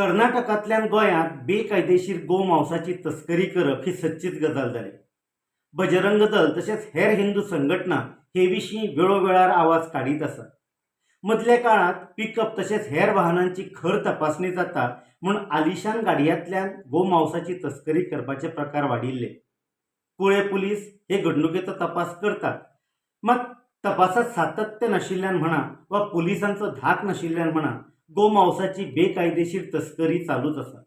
कर्नाटकांतल्यान गोंयांत बेकायदेशीर गोमांसाची तस्करी करप ही सच्चीच गजाल जाली बजरंग दल तशेंच हेर हिंदू संघटना हे विशीं वेळोवेळार आवाज काडीत आसा मदल्या काळात पिकअप तशेंच हेर वाहनांची खर तपासणी जाता म्हूण आलिशान गाडयांतल्यान गोमांसाची तस्करी करपाचे प्रकार वाडिल्ले कुळे पुलीस हे घडणुकेचो तपास करतात. मात तपासात सातत्य नाशिल्ल्यान म्हणा वा पुलिसांचो धाक नाशिल्ल्यान म्हणा गोमांसाची बेकायदेशीर तस्करी चालूच आसा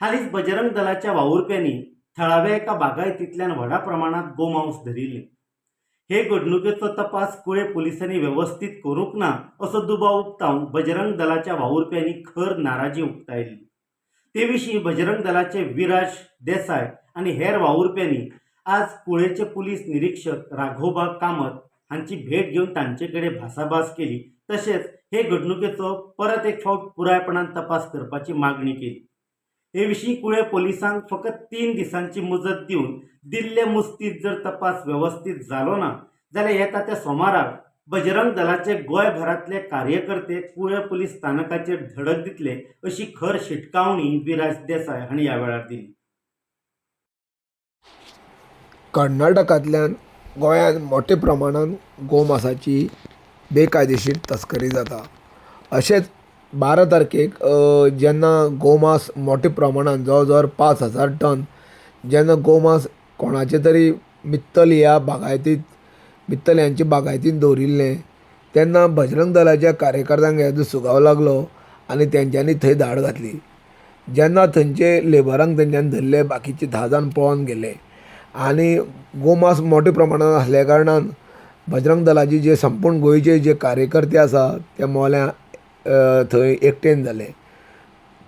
हालींच बजरंग दलाच्या वावुरप्यांनी थळाव्या एका बागायतींतल्यान व्हडा प्रमाणात गोमांस धरिल्ले हे घडणुकेचो तपास कुळे पुलिसांनी वेवस्थीत करूंक ना असो दुबाव उक्तावन बजरंग दलाच्या वावुरप्यांनी खर नाराजी उक्तायली. ते विशीं बजरंग दलाचे विराज देसाय आनी हेर वावुरप्यांनी आज कुळेचे पुलीस निरीक्षक राघोबा कामत हांची भेट घेवन तांचे कडेन भासाभास केली. तशेंच हे घडणुकेचो परत एक फावट पुरायपणान तपास करपाची मागणी केली. हे विशीं कुळे पोलिसांक फकत तीन दिसांची मुजत दिवन दिल्ले मुस्तीत जर तपास वेवस्थीत जालो ना जाल्यार येता त्या सोमाराक बजरंग दलाचे गोंयभरांतले कार्यकर्ते कुळे पुलीस स्थानकाचेर धडक दितले अशी खर शिटकावणी विराज देसाय हांणी ह्या वेळार दिली. कर्नाटकांतल्यान गोंयांत मोठ्या प्रमाणान गोमासाची बेकायदेशीर तस्करी जाता. अशेंच बारा तारखेक जेन्ना गोमांस मोठ्या प्रमाणान जवळ जवळ पांच हजार टन जेन्ना गोमांस कोणाचे तरी मित्तल ह्या बागायतींत मित्तल यांच्या बागायतींत दवरिल्लें तेन्ना बजरंग दलाच्या कार्यकर्त्यांक हेजो सुगाव लागलो आनी तेंच्यांनी थंय धाड घातली. जेन्ना थंयचे लेबरांक तेंच्यांनी धरले बाकीचे धा जाण पळोवन गेले. आनी गोमांस मोठ्या प्रमाणान आसल्या कारणान बजरंग दलाचे जे संपूर्ण गोंयचे जे कार्यकर्ते आसा ते मोल्या थंय एकटेन जाले.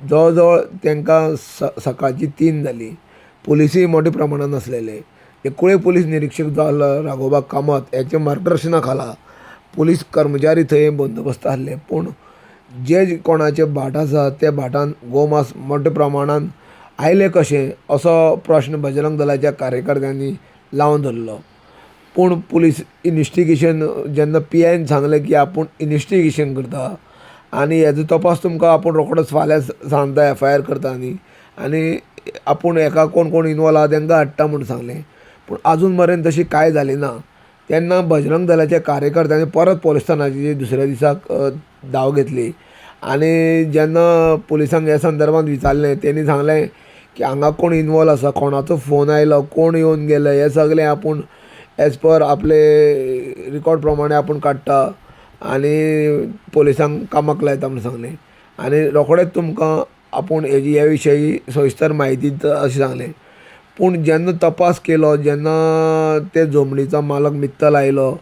जवळ जवळ तांकां स सकाळची तीन जाली. पुलिसूय मोठ्या प्रमाणान आसलेले एकूळे पुलीस निरीक्षक जो आसलो राघोबा कामत हेच्या मार्गदर्शना खाला. पुलीस कर्मचारी थंय बंदोबस्त आसले. पूण जे कोणाचे भाट आसा त्या भाटान गोमास मोठ्या प्रमाणान आयले कशें असो प्रश्न बजरंग दलाच्या कार्यकर्त्यांनी लावन धरलो. पूण पुलीस इन्वेस्टिगेशन जेन्ना पी आयन सांगलें की आपूण इन्वेस्टिगेशन करता आनी हेजो तपास तुमकां आपूण रोखडोच फाल्यां सांगता एफ आय आर करता न्ही आनी आपूण हेका कोण कोण इनवॉल्व आहा तेंकां हाडटा म्हूण सांगलें. पूण आजून मेरेन तशी कांय जाली ना तेन्ना बजरंग दलाच्या कार्यकर्त्यांनी परत पोलीस दुसऱ्या दिसाक धाव धांव घेतली. आनी जेन्ना पुलिसांक ह्या संदर्भांत विचारलें तेणी सांगलें की हांगा कोण इनवॉल्व आसा कोणाचो फोन आयलो कोण येवन गेले हें सगलें आपूण एज पर आपले रिकॉर्ड प्रमाणे आपूण काडटा आनी पोलिसांक कामाक लायता म्हणून सांगलें. आनी रोखडेंच तुमकां आपूण हेजी ह्या विशयी सविस्तर म्हायती दिता अशें सांगलें. पूण जेन्ना तपास केलो जेन्ना ते जोमणीचो मालक मित्तल आयलो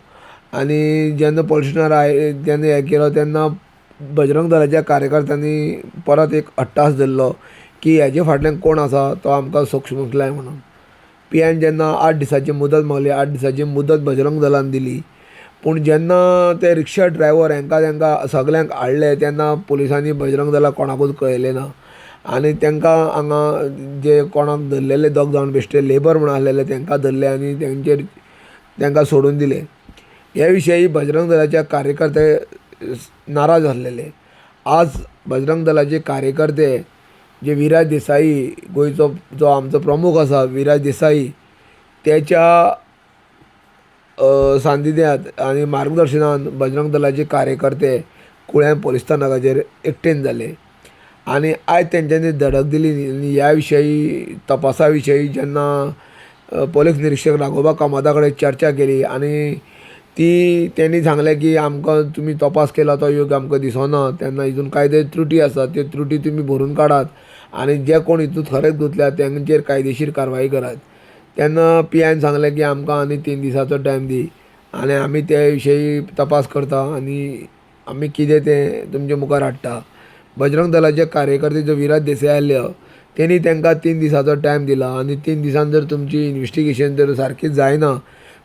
आनी जेन्ना पोलिशनर आय जेन्ना हें केलो तेन्ना बजरंग दलाच्या कार्यकर्त्यांनी परत एक अट्टास धरलो की हेजे फाटल्यान कोण आसा तो आमकां सोक्षमूक लाय म्हणून. पी एन जेन्ना आठ दिसाची मुदत मागली आठ दिसाची मुदत बजरंग दलान दिली. पूण जेन्ना ते रिक्षा ड्रायव्हर हांकां तांकां सगल्यांक हाडले तेन्ना पुलिसांनी बजरंग दलाक कोणाकूच कळयलें ना. आनी तांकां हांगा जे कोणाक धरलेले दोग जावन बेश्टे लेबर म्हण आसलेले तांकां धरले आनी तेंचेर तांकां सोडून दिले. हे विशयी बजरंग दलाच्या कार्यकर्ते नाराज आसलेले आज बजरंग दलाचे कार्यकर्ते जे विराज देसाई गोंयचो जो आमचो प्रमुख आसा विराज देसाई तेच्या अ, आनी मार्गदर्शनान बजरंग दलाचे कार्यकर्ते कुळ्या पोलीस स्थानकाचेर एकटेन जाले. आनी आयज तेंच्यांनी धडक दिली आनी ह्या विशयी तपासा विशयी जेन्ना पोलीस निरीक्षक राघोबा कामता कडेन चर्चा केली आनी ती त्यांनी सांगलें की आमकां तुमी तपास केला तो योग्य आमकां दिसना. तेन्ना हितून कायदे त्रुटी आसा त्यो त्रुटी तुमी भरून काडात आनी जे कोण हितून खरेंच गुंतल्या तेंचेर कायदेशीर कारवाई करात. तेन्ना पी आयन सांगलें की आमकां आनी तीन दिसाचो टायम दी. आनी आमी ते विशयी तपास करता आनी आमी कितें तें तुमचे मुखार हाडटा. बजरंग दलाचे कार्यकर्ते जो विराज देसाय आसले तेणी तांकां तीन दिसाचो टायम दिला. आनी तीन दिसान जर तुमची इन्वेस्टिगेशन जर सारकी जायना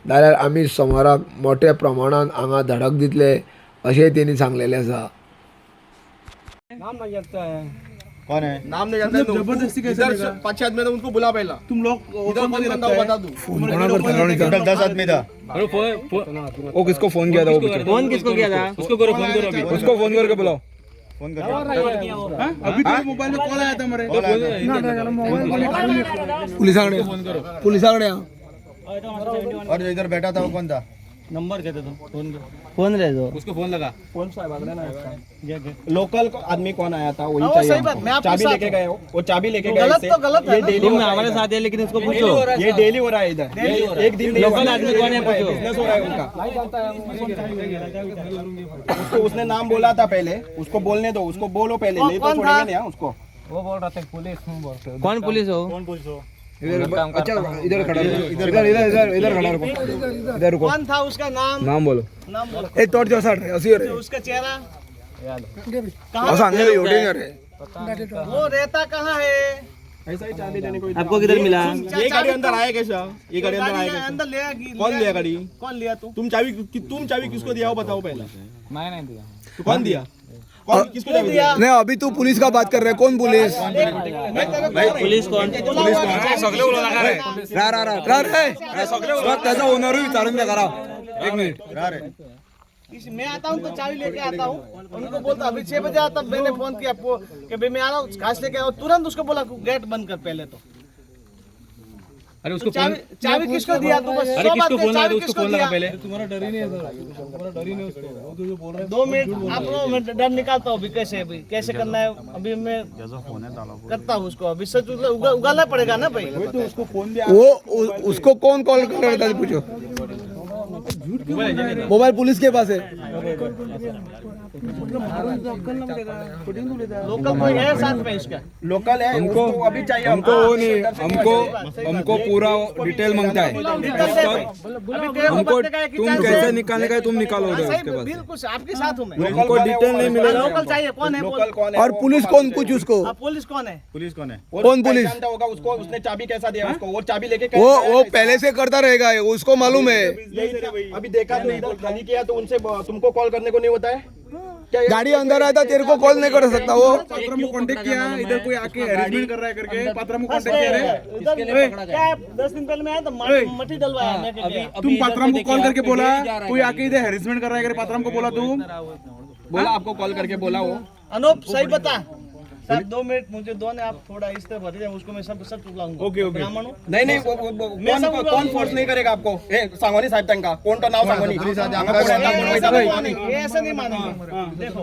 जाल्यार आमी सोमाराक मोठ्या प्रमाणान हांगा धडक दितले अशेंय तेणी सांगलेलें आसा. नाम नहीं जानता है कौन है नाम नहीं जानता तुम जबरदस्ती कैसे इधर देगा? पाँच छह आदमी थे उनको बुला पहला. तुम लोग इधर ओपन कौन नहीं बंदा रखता वो बता दो टोटल दस आदमी था. वो किसको फोन किया था वो फोन किसको किया था? उसको करो फोन करो अभी। उसको फोन करके बुलाओ। फोन कर हाँ? अभी तो मोबाइल में कॉल आया था मेरे पोलिसांकडे पोलिसांकडे या. और जो इधर बैठा था वो कौन था? नंबर कहते तो फ़ोन फ़ोन रहे दो। उसको फ़ोन लगा। लोकल आदमी कौन आया था? वही चाहिए चाबी लेके गए वो चाबी लेके गए गलत तो गलत है ये डेली तुम हो रहा हमारे साथ है लेकिन इसको पूछो। ये डेली हो रहा है इधर। एक दिन लोकल आदमी कौन है पूछो। बिज़नेस हो रहा है उनका। उसको उसने नाम बोला था पहले। उसको बोलने दो। उसको बोलो पहले। नहीं तो छोड़ेंगे नहीं हाँ, उसको। वो बोल रहा था पुलिस कौन पुलिस हो? कौन पुलिस हो? अच्छा इधर खड़ा रहो. इधर इधर इधर इधर खड़ा रुको। इधर रुको। कौन था उसका नाम। नाम बोलो। नाम बोलो। ए जो रे उसका चेहरा? रे। वो रहता कहाँ है? ऐसा ही चाबी देने को आपको किधर मिला? ये गाड़ी अंदर आया कैसा? ये गाड़ी अंदर आया अंदर लिया कौन लिया गाड़ी? कौन लिया तू? तुम चाबी कि- तुम चाबी किसको दिया हो बताओ पहले। मैं नहीं दिया। तो कौन दिया? नाही अभी तू पुलिस का बात कर रहे कौन पुलिस पुलिस कौन रा रा रा रा रे त्याचा ओनर विचारून द्या करा एक मिनिट रा रे मैं आता हूँ तो चाबी लेके आता हूँ उनको बोलता अभी छह बजे आता मैंने फ़ोन किया कि मैं आ रहा हूँ घास लेके आओ तुरंत उसको बोला गेट बंद कर पहले तो अरे उसको चाबी चाबी किसको दिया तू बस अरे किसको फ़ोन लगा उसको फ़ोन लगा पहले तुम्हारा डर ही नहीं है तुम्हारा डर ही नहीं उसको दो मिनट आप लोग मैं डर निकालता हूँ अभी कैसे अभी कैसे करना है अभी मैं करता हूँ उसको अभी सच उगला- उगा- पड़ेगा ना भाई तो उसको फ़ोन दिया वो उसको कौन कॉल कर रहा था पूछो मोबाइल पुलिस के पास है लोकल है साथ में इसका लोकल है हमको अभी चाहिए हमको हाँ, वो नहीं हमको हमको पूरा डिटेल माँगता है। हमको तुम कैसे निकालने का तुम निकालो उधर उसके बिल्कुल आपके साथ हूँ हमको डिटेल नहीं मिलेगा। लोकल चाहिए कौन है लोकल कौन है? और पुलिस कौन कुछ उसको? हाँ, पुलिस कौन है? पुलिस कौन है? कौन पुलिस? होगा उसको उसने चाबी कैसा दिया उसको? वो चाबी लेके वो वो पहले से करता रहेगा उसको मालूम है। अभी देखा तो इधर खाली किया तो उनसे तुमको कॉल करने को नहीं होता है? गाड़ी अंदर आता तेरे को कॉल नहीं कर सकता वो। पात्रा में कांटेक्ट किया इधर कोई आके अरेंजमेंट कर रहा है करके पात्रा में कॉन्टेक्ट कांटेक्ट किया रे क्या है, दस दिन पहले मैं आया तो मट्टी डलवाया गया। तुम पात्रा को कॉल करके बोला कोई आके इधर हेरेसमेंट कर रहा है पात्रा पात्राम को बोला तू बोला आपको कॉल करके बोला वो। अनूप सही बता। सर दो मिनट मुझे दो ने आप थोड़ा इस तरफ हटे जाए उसको मैं सब सब चुकलाऊंगा ओके, ओके. ब्राह्मण हूँ। नाही नाही वो- वो- वो- मैं कोण सब कोण उगा- फोर्स नाही करेगा आपको? हे सांगोनी साहेब त्यांका कोण तो नाव सांगोनी। पोलीस आधी सांगा अंगावर कोण येतात. आहे, कोण ऐसा आहे, नहीं कोण आहे. मानेंगे। ये ऐसे नहीं मानेंगे देखो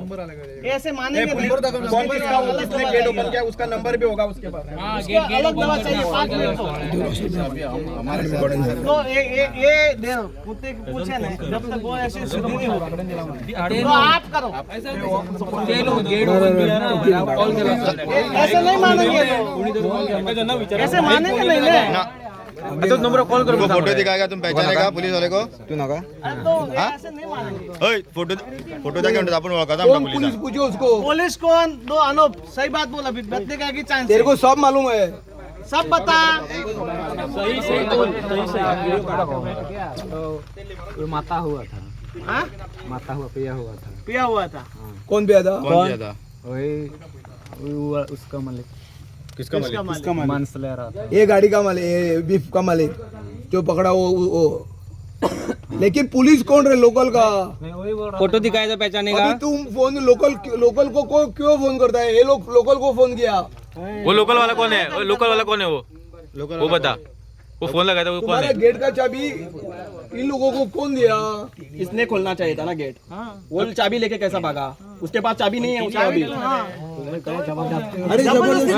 ये ऐसे हे मानेंगे पुलिस नहीं। कौन किसका वो किसने गेट ओपन किया? उसका नंबर भी होगा उसके पास। उसको अलग दवा चाहिए पाँच मिनट को तो ये ये ये दे कुत्ते की पूछे ना जब तक वो ऐसे शुद्धि नहीं होगी। तो आप करो। ये- ऐसे नहीं मानेंगे तो। ऐसे मानेंगे नहीं ना। नंबर कॉल कर फ़ोटो दिखाएगा तुम पहचानेगा पुलिस वाले को? तो ये ऐसे नहीं मानेंगे। ओय फ़ोटो फ़ोटो म्हणतात आपण ओळखा कौन आमचा पुलिस पूछो उसको? पुलिस कौन दो अनूप सही बात बोला अभी बदले का की चांस तेरे को सब मालूम है। सब बता माता हुआ था। हाँ? माता हुआ पिया हुआ था। पिया हुआ था। कौन पिया था? कौन दिया था? वही वो- उसका मालिक। किसका मालिक? मालिक? मांस ले रहा था ये गाड़ी का मालिक ये बीफ का मालिक जो पकड़ा वो वो लेकिन पुलिस कौन रहे लोकल का? मैं वही बोल रहा फ़ोटो दिखाया था पहचाने अभी तुम फ़ोन लोकल लोकल को को क्यों फ़ोन करता है? ये लोग लोकल को फ़ोन किया। वो लोकल वाला कौन है? वो लोकल वाला कौन है वो? लोकल वो बता। वो फ़ोन लगाया था वो कौन तुम्हारा है? गेट का चाबी इन लोगों को कौन दिया? इसने खोलना चाहिए था ना गेट वो चाबी लेके कैसा भागा? उसके पास चाबी नहीं है उसका अभी। अरे ज़बरदस्ती?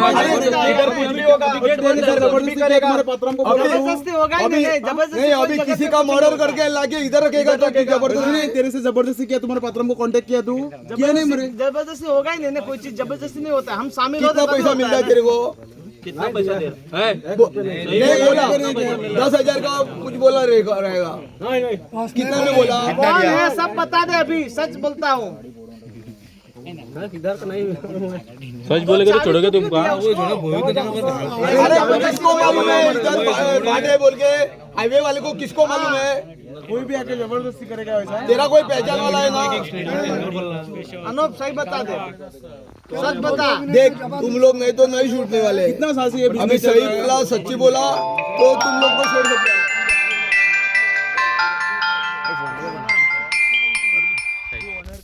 होगा। अभी ही नहीं, किसी का मर्डर करके लाके इधर रखेगा तो ज़बरदस्ती नहीं तेरे से ज़बरदस्ती किया तुम्हारे पात्राम को कांटेक्ट किया तू। किया नहीं मेरे ज़बरदस्ती होगा ही नहीं कोई चीज़ ज़बरदस्ती नहीं होता हम शामिल कितना पैसा होता मिलता है है। तेरे को? कितना पैसा दे रहा नहीं बोला। दस हज़ार का कुछ बोला रहेगा कितना में बोला? कौन है? सब बता दे अभी सच बोलता हूँ। सच बोलेगा तो छोड़ोगे तुमको अरे किसको मालूम है? इधर बा- बाटे बोल के। हाईवे वाले को किसको मालूम है? कोई भी आके ज़बरदस्ती करेगा वैसा। तेरा कोई पहचान वाला है ना? अनूप सही बता दे। सच बता। देख तुम लोग नहीं तो नहीं छूटने वाले। कितना साहसी है अभी सही बोला सच्ची बोला तो तुम लोग को छोड़ सकते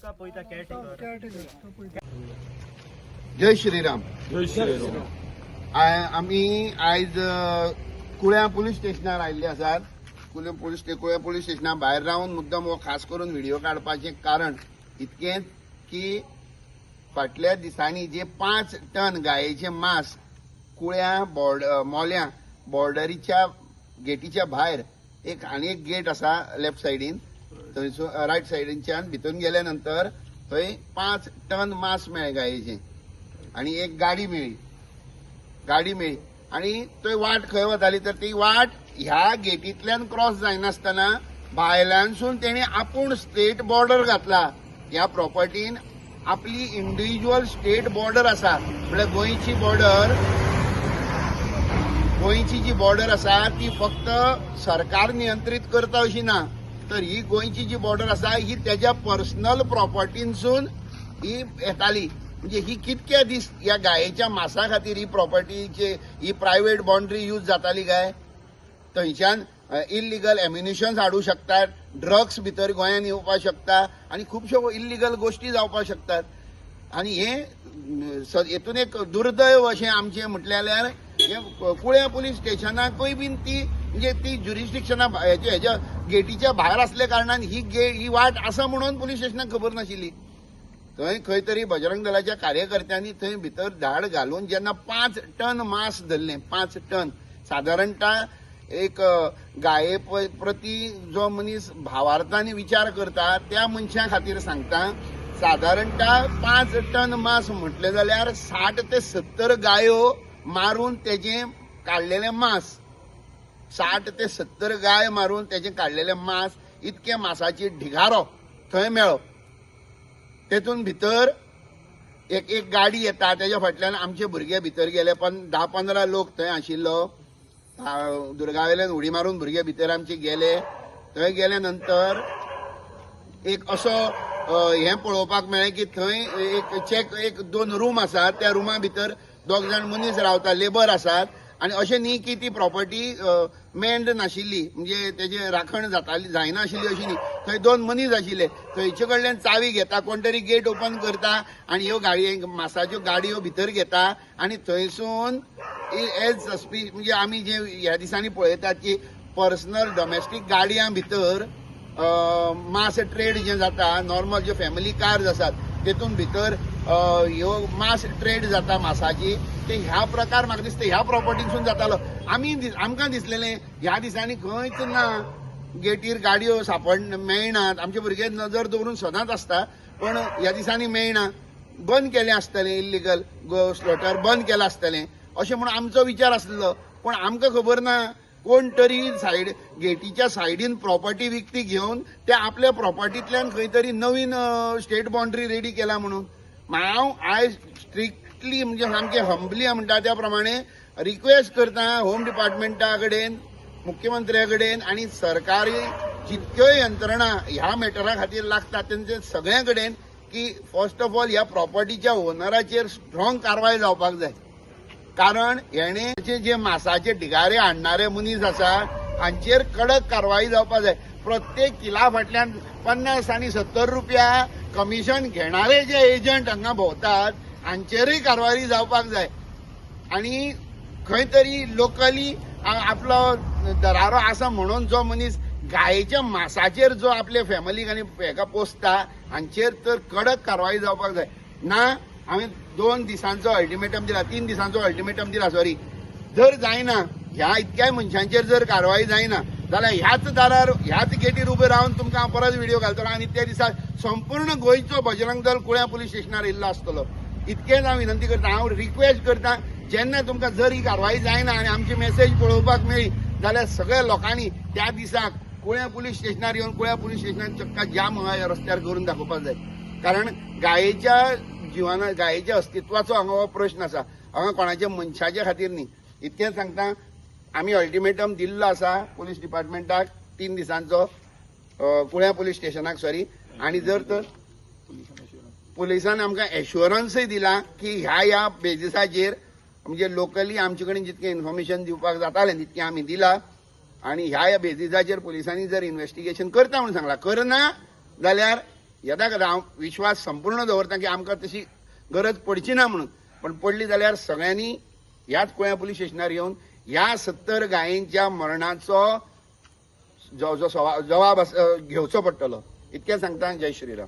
का कोई था जय श्रीराम। आय- आमी आयज अ, कुळ्या पुलीस स्टेशनार आयिल्ले आसात. कुळ्या पुलीस स्टे- कुळ्या पुलीस स्टेशना भायर रावन मुद्दम हो खास करून व्हिडिओ काडपाचें कारण इतकेंच की फाटल्या दिसांनी जे पांच टन गायेचे मांस कुळ्या बॉर्ड मोल्या बॉर्डरीच्या गेटीच्या भायर एक आनी एक गेट आसा लेफ्ट सायडीन थंयसर रायट सायडीनच्यान भितून गेल्या नंतर थंय पांच टन मास मेळ्ळे गायेचें आनी एक गाडी मेळ्ळी गाडी मेळ्ळी आनी थंय वाट खंय वताली तर ती वाट ह्या गेटींतल्यान क्रॉस जायनासतना भायल्यानसून तेणी आपूण स्टेट बॉर्डर घातला. ह्या प्रॉपर्टीन आपली इंडिव्हिज्युअल स्टेट बॉर्डर आसा म्हळ्यार गोंयची बॉर्डर गोंयची जी बॉर्डर आसा ती फक्त सरकार नियंत्रीत करता अशी ना. तर ही गोंयची जी बॉर्डर आसा ही त्याच्या पर्सनल प्रॉपर्टीनसून ही येताली. म्हणजे ही कितके दीस ह्या गायेच्या मांसा खातीर ही प्रॉपर्टीचे ही प्रायव्हेट बाउंड्री यूज जाताली काय? थंयच्यान इल्लिगल एम्युनिशन्स हाडूं शकतात ड्रग्स भितर गोंयांत येवपाक शकता आनी खुबश्यो इल्लिगल गोश्टी जावपाक शकतात. आनी हे हेतून एक दुर्दैव अशें आमचें म्हटलें जाल्यार हे कुळ्या पुलीस स्टेशनाकूय बीन ती म्हणजे ती ज्युरिस्डिक्शना हेच्या हेज्या गेटीच्या भायर असल्या कारणान ही गे ही वाट आसा म्हणून पुलीस स्टेशनाक खबर नाशिल्ली थंय खंय तरी बजरंग दलाच्या कार्यकर्त्यांनी थंय भितर धाड घालून जेन्ना पांच टन मांस धरलें. पांच टन. सादारणता एक गाये प्रती जो मनीस भावार्थांनी विचार करता त्या मनशा खातीर सांगता सादारणता पांच टन मांस म्हटलें जाल्यार साठ ते सत्तर गायो मारून तेजें काडलेलें मांस साठ ते सत्तर गाय मारून तेजें काढलेले मांस इतके मासाची ढिगारो थंय मेळ्ळो तेतून भितर एक एक गाडी येता तेज्या फाटल्यान आमचे भुरगे भितर गेले पण धा पंदरा लोक थंय आशिल्लो. दुर्गावेल्यान उडी मारून भुरगे भितर आमचे गेले. थंय गेले नंतर एक असो हें पळोवपाक मेळ्ळें की थंय एक चेक एक दोन रूम आसात. त्या रुमा भितर दोग जाण मनीस रावता लेबर आसात. आनी अशें न्ही की ती प्रॉपर्टी मेंड नाशिल्ली म्हणजे तेजे राखण जाताली जायना आशिल्ली अशी न्ही. थंय दोन मनीस आशिल्ले. थंयचे कडल्यान चावी घेता कोण तरी गेट ओपन करता आनी ह्यो गाडये मासाच्यो गाडयो भितर घेता आनी थंयसून एज सस्पी म्हणजे आमी जे ह्या दिसांनी पळयतात की पर्सनल डोमेस्टीक गाडयां भितर मास ट्रेड जें जाता नॉर्मल ज्यो फॅमिली कार्स आसात तेतून भितर ह्यो मास ट्रेड जाता मासाची. ते ह्या प्रकार म्हाका दिसता ह्या प्रॉपर्टीसून जातालो आमी दिस- आमकां दिसलेलें ह्या दिसांनी खंयच ना गेटीर गाडयो सापड मेळनात. आमचे भुरगे नजर दवरून सदांच आसता पण ह्या दिसांनी मेळना. बंद केलें आसतलें इल्लिगल गो स्लॉटर बंद केलां आसतलें. अशें म्हणून आमचो विचार आसलो पूण आमकां खबर ना कोण तरी सायड गेटीच्या सायडीन प्रॉपर्टी विकती घेवन ते आपल्या प्रॉपर्टींतल्यान खंय तरी नवीन स्टेट बाउंड्री रेडी केला म्हणून. हांव आयज स्ट्रिक्टली म्हणजे सामकी हंबली म्हणटा त्या प्रमाणे रिक्वेस्ट करता होम डिपार्टमेंटा कडेन मुख्यमंत्र्या कडेन आनी सरकारी जितक्यो यंत्रणा ह्या मॅटरा खातीर लागतात तेंचे सगळ्या कडेन की फर्स्ट ऑफ ऑल ह्या प्रॉपर्टीच्या ओनराचेर स्ट्रॉंग कारवाय जावपाक जाय. कारण हेणे जे जे मासाचे ढिगारे हाडणारे मनीस आसा हांचेर कडक कारवाई जावपाक जाय. प्रत्येक किला फाटल्यान पन्नास आनी सत्तर रुपया कमिशन घेणारे जे एजंट हांगा भोंवतात हांचेरूय कारवाई जावपाक जाय. आनी खंय तरी लोकली आपलो दरारो आसा म्हणून जो मनीस गायेच्या मांसाचेर जो आपले फॅमिलीक आनी हेका पोसता हांचेर तर कडक कारवाई जावपाक जाय. ना हांवें दोन दिसांचो अल्टिमेटम दिला तीन दिसांचो अल्टिमेटम दिला सॉरी जर जायना ह्या इतक्याय मनशांचेर जर कारवाई जायना जाल्यार ह्याच दारार ह्याच गेटीर उबे रावन तुमकां हांव परत व्हिडिओ घालतलो. आनी त्या दिसा संपूर्ण गोंयचो बजरंग दल कुळ्या पुलीस स्टेशनार येयल्लो आसतलो. इतकेंच हांव विनंती करता. हांव रिक्वेस्ट करता जेन्ना तुमकां जर ही कारवाई जायना आनी आमची मेसेज पळोवपाक मेळ्ळी जाल्यार सगळ्या लोकांनी त्या दिसाक कुळ्या पुलीस स्टेशनार येवन कुळ्या पुलीस स्टेशनान चक्का जाम हांगा रस्त्यार करून दाखोवपाक जाय. कारण गायेच्या जिवाना गायेच्या अस्तित्वाचो हांगा हो प्रश्न आसा. हांगा कोणाच्या मनशाच्या खातीर न्ही. इतकेंच सांगता आमी अल्टिमेटम दिल्लो आसा पुलीस डिपार्टमेंटाक तीन दिसांचो कुळ्या पुलीस स्टेशनाक सॉरी आनी जर तर पुलिसान आमकां एश्युरन्सय दिला की ह्या ह्या बेजिसाचेर म्हणजे लोकली आमचे कडेन जितकें इन्फॉर्मेशन दिवपाक जातालें तितकें आमी दिला. आनी ह्या ह्या बेजिसाचेर पुलिसांनी जर इन्व्हेस्टिगेशन करता म्हणून सांगला करना जाल्यार येदा हांव विश्वास संपूर्ण दवरता की आमकां तशी गरज पडची ना म्हणून. पण पडली जाल्यार सगळ्यांनी ह्याच गोंया पुलीस स्टेशनार येवन ह्या सत्तर गायेंच्या मरणाचो जो जो जवाब घेवचो पडटलो. इतकें सांगता जय श्रीराम.